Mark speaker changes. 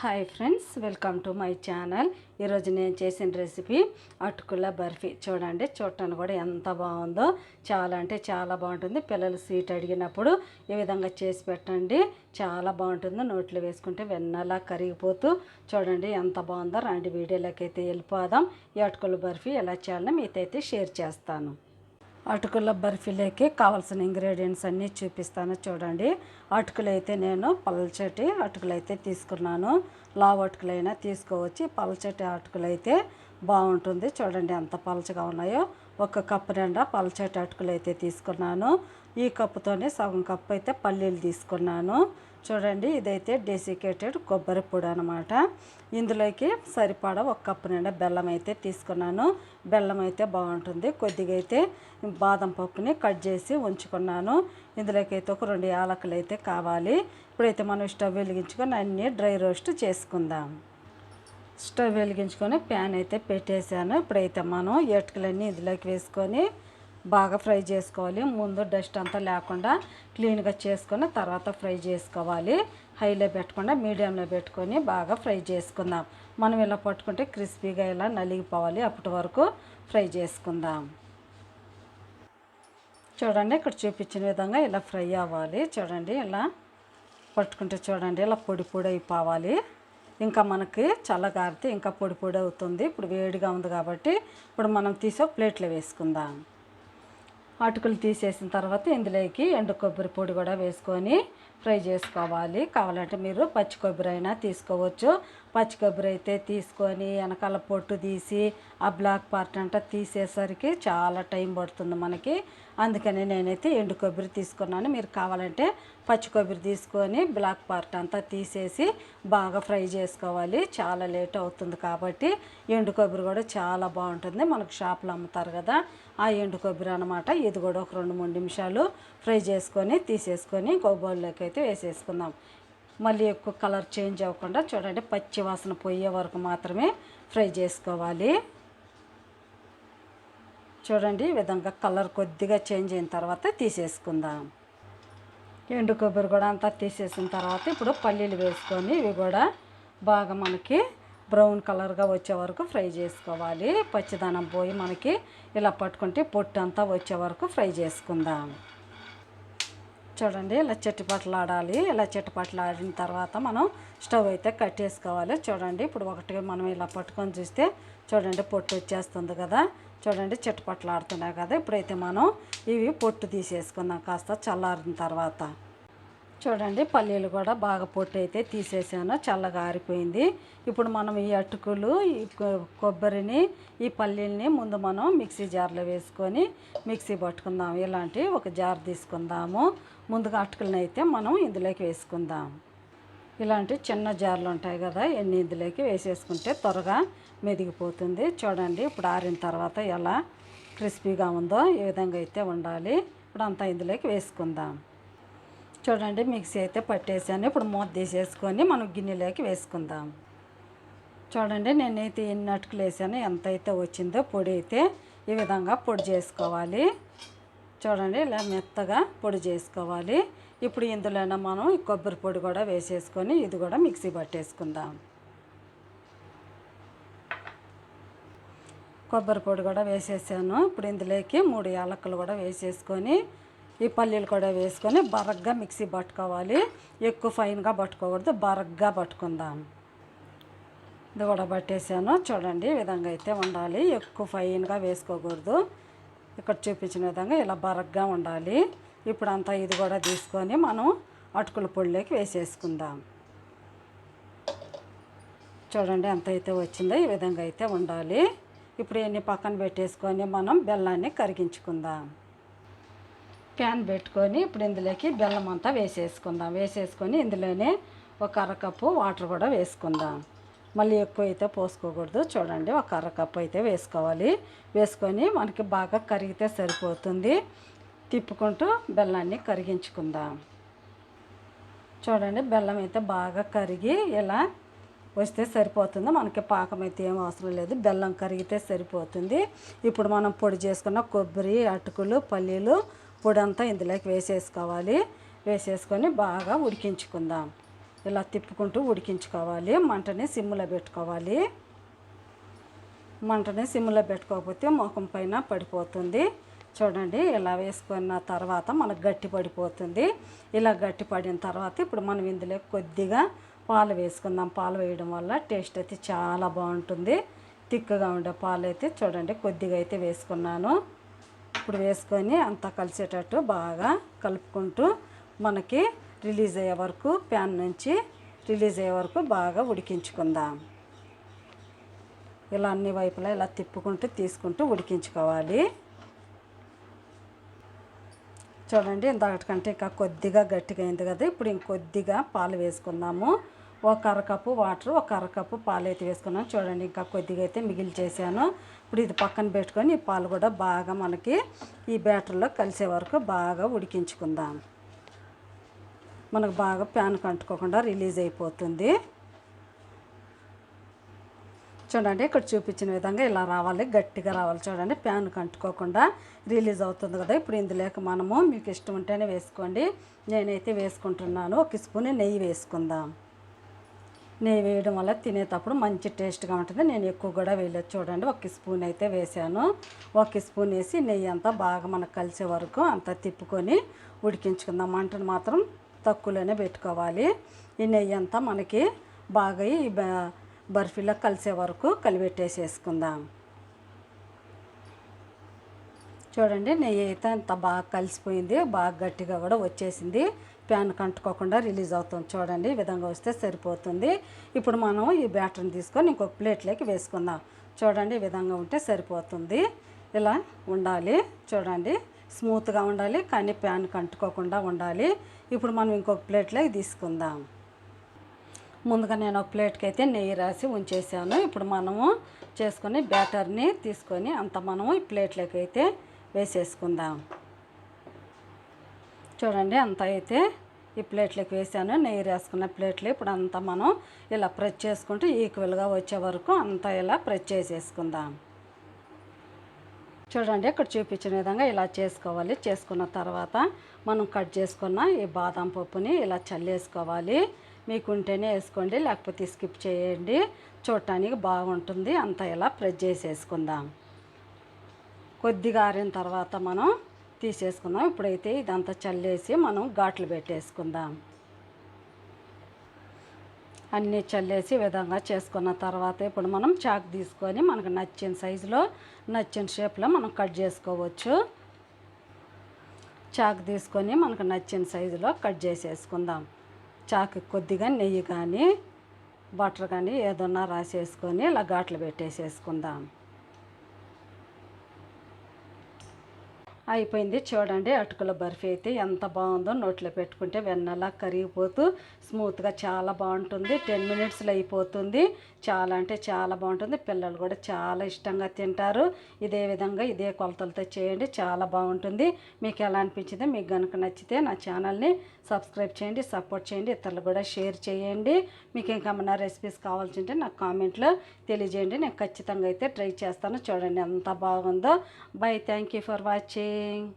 Speaker 1: Hi friends welcome to my channel ఈరోజు నేను చేసిన రెసిపీ అటుకుల బర్ఫీ. చూడండి చూడటానికి కూడా ఎంత బాగుందో. చాలా అంటే చాలా బాగుంటుంది. పిల్లలు స్వీట్ అడిగినప్పుడు ఈ విధంగా చేసి పెట్టండి. చాలా బాగుంటుంది. నోట్లో వేసుకుంటే వెన్నలా కరిగిపోతూ చూడండి ఎంత బాగుందో. రండి వీడియోలోకి అయితే వెళ్ళిపోదాం. ఈ అటుకుల బర్ఫీ ఎలా చేయాలని మీతో అయితే షేర్ చేస్తాను. అటుకుల బర్ఫీలోకి కావాల్సిన ఇంగ్రీడియంట్స్ అన్నీ చూపిస్తాను చూడండి. అటుకులు అయితే నేను పల్చటి అటుకులు అయితే తీసుకున్నాను. లావు అటుకులైనా తీసుకోవచ్చు. పల్చటి అటుకులు అయితే బాగుంటుంది. చూడండి ఎంత పలచగా ఉన్నాయో. ఒక కప్పు నిండా పల్చటి అటుకులు అయితే తీసుకున్నాను. ఈ కప్పుతోనే సగం కప్పు అయితే పల్లీలు తీసుకున్నాను. చూడండి ఇదైతే డెసికేటెడ్ కొబ్బరి పొడి అనమాట ఇందులోకి సరిపడా ఒక కప్పు నిండా బెల్లం అయితే తీసుకున్నాను. బెల్లం అయితే బాగుంటుంది. కొద్దిగా అయితే బాదం పప్పుని కట్ చేసి ఉంచుకున్నాను. ఇందులోకి అయితే ఒక రెండు యాలకులు అయితే కావాలి. ఇప్పుడైతే మనం స్టవ్ వెలిగించుకొని అన్నీ డ్రై రోస్ట్ చేసుకుందాం. స్టవ్ వెలిగించుకొని ప్యాన్ అయితే పెట్టేశాను. ఇప్పుడైతే మనం ఎటుకలన్నీ ఇందులోకి వేసుకొని బాగా ఫ్రై చేసుకోవాలి. ముందు డస్ట్ అంతా లేకుండా క్లీన్గా చేసుకొని తర్వాత ఫ్రై చేసుకోవాలి. హైలో పెట్టకుండా మీడియంలో పెట్టుకొని బాగా ఫ్రై చేసుకుందాం. మనం ఇలా పట్టుకుంటే క్రిస్పీగా ఇలా నలిగిపోవాలి. అప్పటి వరకు ఫ్రై చేసుకుందాం. చూడండి ఇక్కడ చూపించిన విధంగా ఇలా ఫ్రై అవ్వాలి. చూడండి ఇలా పట్టుకుంటే చూడండి ఇలా పొడి పొడి అయిపోవాలి. ఇంకా మనకి చల్లగారితే ఇంకా పొడి పొడి అవుతుంది. ఇప్పుడు వేడిగా ఉంది కాబట్టి ఇప్పుడు మనం తీసి ఒక ప్లేట్లో వేసుకుందాం. అటుకులు తీసేసిన తర్వాత ఇందులోకి ఎండు కొబ్బరి పొడి కూడా వేసుకొని ఫ్రై చేసుకోవాలి. కావాలంటే మీరు పచ్చి కొబ్బరి అయినా తీసుకోవచ్చు. పచ్చి కొబ్బరి అయితే తీసుకొని వెనకాల పొట్టు తీసి ఆ బ్లాక్ పార్ట్ అంతా తీసేసరికి చాలా టైం పడుతుంది మనకి. అందుకని నేనైతే ఎండు కొబ్బరి తీసుకున్నాను. మీరు కావాలంటే పచ్చి కొబ్బరి తీసుకొని బ్లాక్ పార్ట్ అంతా తీసేసి బాగా ఫ్రై చేసుకోవాలి. చాలా లేట్ అవుతుంది కాబట్టి ఎండు కొబ్బరి కూడా చాలా బాగుంటుంది. మనకు షాప్లో అమ్ముతారు కదా ఆ ఎండు కొబ్బరి అనమాట ఇది కూడా ఒక రెండు మూడు నిమిషాలు ఫ్రై చేసుకొని తీసేసుకొని బౌల్లోకి అయితే వేసేసుకుందాం. మళ్ళీ ఎక్కువ కలర్ చేంజ్ అవ్వకుండా చూడండి పచ్చి వాసన పోయే వరకు మాత్రమే ఫ్రై చేసుకోవాలి. చూడండి ఈ విధంగా కలర్ కొద్దిగా చేంజ్ అయిన తర్వాత తీసేసుకుందాం. ఎండు కొబ్బరి కూడా అంతా తీసేసిన తర్వాత ఇప్పుడు పల్లీలు వేసుకొని ఇవి కూడా బాగా మనకి బ్రౌన్ కలర్గా వచ్చే వరకు ఫ్రై చేసుకోవాలి. పచ్చిదనం పోయి మనకి ఇలా పట్టుకుంటే పొట్టు అంతా వచ్చే వరకు ఫ్రై చేసుకుందాం. చూడండి ఇలా చెట్టుపట్లాడాలి ఇలా చెట్టుపట్లాడిన తర్వాత మనం స్టవ్ అయితే కట్టేసుకోవాలి చూడండి ఇప్పుడు ఒకటి మనం ఇలా పట్టుకొని చూస్తే చూడండి పొట్టు వచ్చేస్తుంది కదా. చూడండి చెట్టుపట్లాడుతున్నాయి కదా. ఇప్పుడైతే మనం ఇవి పొట్టు తీసేసుకుందాం కాస్త చల్లారిన తర్వాత. చూడండి పల్లీలు కూడా బాగా పొట్టు అయితే తీసేసాను చల్లగా ఆరిపోయింది. ఇప్పుడు మనం ఈ అటుకులు ఈ కొబ్బరిని ఈ పల్లీల్ని ముందు మనం మిక్సీ జార్లో వేసుకొని మిక్సీ పట్టుకుందాం. ఇలాంటి ఒక జార్ తీసుకుందాము. ముందుగా అటుకులను అయితే మనం ఇందులోకి వేసుకుందాం. ఇలాంటి చిన్న జార్లు ఉంటాయి కదా ఎన్ని ఇందులోకి వేసేసుకుంటే త్వరగా మెదిగిపోతుంది. చూడండి ఇప్పుడు ఆరిన తర్వాత ఎలా క్రిస్పీగా ఉందో ఈ విధంగా అయితే ఉండాలి ఇప్పుడు అంతా ఇందులోకి వేసుకుందాం. చూడండి మిక్సీ అయితే పట్టేసాను. ఇప్పుడు మూత తీసేసుకొని మనం గిన్నెలోకి వేసుకుందాం. చూడండి నేనైతే ఎన్ని అటుకులు వేసాను ఎంత అయితే వచ్చిందో పొడి అయితే ఈ విధంగా పొడి చేసుకోవాలి. చూడండి ఇలా మెత్తగా పొడి చేసుకోవాలి. ఇప్పుడు ఇందులోనే మనం కొబ్బరి పొడి కూడా వేసేసుకొని ఇది కూడా మిక్సీ పట్టేసుకుందాం. కొబ్బరి పొడి కూడా వేసేసాను. ఇప్పుడు ఇందులోకి మూడు యాలకులు కూడా వేసేసుకొని ఈ పల్లీలు కూడా వేసుకొని బరగ్గా మిక్సీ పట్టుకోవాలి. ఎక్కువ ఫైన్గా పట్టుకోకూడదు బరగ్గా పట్టుకుందాం. ఇది కూడా పట్టేసాను. చూడండి ఈ విధంగా అయితే ఉండాలి. ఎక్కువ ఫైన్గా వేసుకోకూడదు. ఇక్కడ చూపించిన విధంగా ఇలా బరగ్గా ఉండాలి. ఇప్పుడు అంతా ఇది కూడా తీసుకొని మనం అటుకుల పొడిలోకి వేసేసుకుందాం. చూడండి ఎంత అయితే వచ్చిందో ఈ విధంగా అయితే ఉండాలి. ఇప్పుడు ఎన్ని పక్కన పెట్టేసుకొని మనం బెల్లాన్ని కరిగించుకుందాం. ప్యాన్ పెట్టుకొని ఇప్పుడు ఇందులోకి బెల్లం అంతా వేసేసుకుందాం. వేసేసుకొని ఇందులోనే ఒక అరకప్పు వాటర్ కూడా వేసుకుందాం. మళ్ళీ ఎక్కువ అయితే పోసుకోకూడదు. చూడండి ఒక అరకప్పు అయితే వేసుకోవాలి. వేసుకొని మనకి బాగా కరిగితే సరిపోతుంది. తిప్పుకుంటూ బెల్లాన్ని కరిగించుకుందాం. చూడండి బెల్లం అయితే బాగా కరిగి ఇలా వస్తే సరిపోతుంది. మనకి పాకం అయితే ఏం అవసరం లేదు. బెల్లం కరిగితే సరిపోతుంది. ఇప్పుడు మనం పొడి చేసుకున్న కొబ్బరి అటుకులు పల్లీలు పొడంతా ఇందులోకి వేసేసుకోవాలి. వేసేసుకొని బాగా ఉడికించుకుందాం. ఇలా తిప్పుకుంటూ ఉడికించుకోవాలి. మంటని సిమ్లో పెట్టుకోవాలి. మంటని సిమ్లో పెట్టుకోకపోతే ముఖం పైన పడిపోతుంది. చూడండి ఇలా వేసుకున్న తర్వాత మనకు గట్టి పడిపోతుంది. ఇలా గట్టి పడిన తర్వాత ఇప్పుడు మనం ఇందులో కొద్దిగా పాలు వేసుకుందాం. పాలు వేయడం వల్ల టేస్ట్ అయితే చాలా బాగుంటుంది. తిక్కగా ఉండే పాలు అయితే చూడండి కొద్దిగా అయితే వేసుకున్నాను. ఇప్పుడు వేసుకొని అంతా కలిసేటట్టు బాగా కలుపుకుంటూ మనకి రిలీజ్ అయ్యే వరకు ప్యాన్ నుంచి రిలీజ్ అయ్యే వరకు బాగా ఉడికించుకుందాం. ఇలా అన్ని వైపులా ఇలా తిప్పుకుంటూ తీసుకుంటూ ఉడికించుకోవాలి. చూడండి ఇందాకటికంటే ఇంకా కొద్దిగా గట్టిగా అయింది కదా ఇప్పుడు ఇంకొద్దిగా పాలు వేసుకుందాము. ఒక అరకప్పు వాటర్ ఒక అరకప్పు పాలు అయితే వేసుకున్నాను చూడండి ఇంకా కొద్దిగా అయితే మిగిలి చేశాను ఇప్పుడు ఇది పక్కన పెట్టుకొని ఈ పాలు కూడా బాగా మనకి ఈ బ్యాటర్లో కలిసే వరకు బాగా ఉడికించుకుందాం. మనకు బాగా ప్యాన్ కంటుకోకుండా రిలీజ్ అయిపోతుంది. చూడండి ఇక్కడ చూపించిన విధంగా ఇలా రావాలి గట్టిగా రావాలి. చూడండి ప్యాన్ కంటుకోకుండా రిలీజ్ అవుతుంది కదా. ఇప్పుడు ఇందులోకి మనము మీకు ఇష్టం ఉంటేనే వేసుకోండి. నేనైతే వేసుకుంటున్నాను. ఒక స్పూన్ నెయ్యి వేసుకుందాం. నెయ్యి వేయడం వల్ల తినేటప్పుడు మంచి టేస్ట్గా ఉంటుంది. నేను ఎక్కువ కూడా వేయలేదు. చూడండి ఒక స్పూన్ అయితే వేసాను. ఒక స్పూన్ వేసి నెయ్యి అంతా బాగా మనకు కలిసే వరకు అంతా తిప్పుకొని ఉడికించుకుందాం. మంటను మాత్రం తక్కువలోనే పెట్టుకోవాలి. ఈ నెయ్యి అంతా మనకి బాగా ఈ బ- బర్ఫీలో కలిసే వరకు కలిపెట్టేసేసుకుందాం. చూడండి నెయ్యి అయితే అంత బాగా కలిసిపోయింది. బాగా గట్టిగా కూడా వచ్చేసింది. ప్యాన్ కంటుకోకుండా రిలీజ్ అవుతుంది. చూడండి ఈ విధంగా వస్తే సరిపోతుంది. ఇప్పుడు మనం ఈ బ్యాటర్ని తీసుకొని ఇంకొక ప్లేట్లోకి వేసుకుందాం. చూడండి ఈ విధంగా ఉంటే సరిపోతుంది. ఇలా ఉండాలి. చూడండి స్మూత్గా ఉండాలి కానీ ప్యాన్ కంటుకోకుండా ఉండాలి. ఇప్పుడు మనం ఇంకొక ప్లేట్లోకి తీసుకుందాం. ముందుగా నేను ఒక ప్లేట్కి అయితే నెయ్యి రాసి ఉంచేసాను. ఇప్పుడు మనము చేసుకొని బ్యాటర్ని తీసుకొని అంత మనము ఈ ప్లేట్లోకి అయితే వేసేసుకుందాం. చూడండి అంత అయితే ఈ ప్లేట్లోకి వేసాను. నెయ్యి రాసుకున్న ప్లేట్లు. ఇప్పుడు అంతా మనం ఇలా ప్రెస్ చేసుకుంటూ ఈక్వల్గా వచ్చే వరకు అంతా ఇలా ప్రెస్ చేసేసుకుందాం. చూడండి ఇక్కడ చూపించిన విధంగా ఇలా చేసుకోవాలి. చేసుకున్న తర్వాత మనం కట్ చేసుకున్న ఈ బాదం పప్పుని ఇలా చల్లేసుకోవాలి. మీకు ఉంటేనే వేసుకోండి లేకపోతే స్కిప్ చేయండి. చూడటానికి బాగుంటుంది. అంతా ఇలా ప్రెస్ చేసేసుకుందాం. కొద్దిగా ఆరిన తర్వాత మనం తీసేసుకుందాం ఇప్పుడైతే ఇదంతా చల్లేసి మనం ఘాట్లు పెట్టేసుకుందాం. అన్నీ చల్లేసి విధంగా చేసుకున్న తర్వాత ఇప్పుడు మనం చాక్ తీసుకొని మనకు నచ్చిన సైజులో నచ్చిన షేప్లో మనం కట్ చేసుకోవచ్చు. చాక్ తీసుకొని మనకు నచ్చిన సైజులో కట్ చేసేసుకుందాం. చాకు కొద్దిగా నెయ్యి కానీ బటర్ కానీ ఏదన్నా రాసేసుకొని ఇలా ఘాట్లు పెట్టేసేసుకుందాం. అయిపోయింది. చూడండి అటుకుల బర్ఫీ అయితే ఎంత బాగుందో నోట్లో పెట్టుకుంటే వెన్నలా కరిగిపోతూ స్మూత్గా చాలా బాగుంటుంది. టెన్ మినిట్స్లో అయిపోతుంది. చాలా అంటే చాలా బాగుంటుంది. పిల్లలు కూడా చాలా ఇష్టంగా తింటారు. ఇదే విధంగా ఇదే కొలతలతో చేయండి. చాలా బాగుంటుంది. మీకు ఎలా అనిపించింది మీకు కనుక నచ్చితే నా ఛానల్ని సబ్స్క్రైబ్ చేయండి సపోర్ట్ చేయండి ఇతరులు కూడా షేర్ చేయండి. మీకు ఇంకేమన్నా రెసిపీస్ కావాల్సి ఉంటే నాకు కామెంట్లో తెలియజేయండి. నేను ఖచ్చితంగా అయితే ట్రై చేస్తాను. చూడండి ఎంత బాగుందో. Bye. Thank you for watching. watching.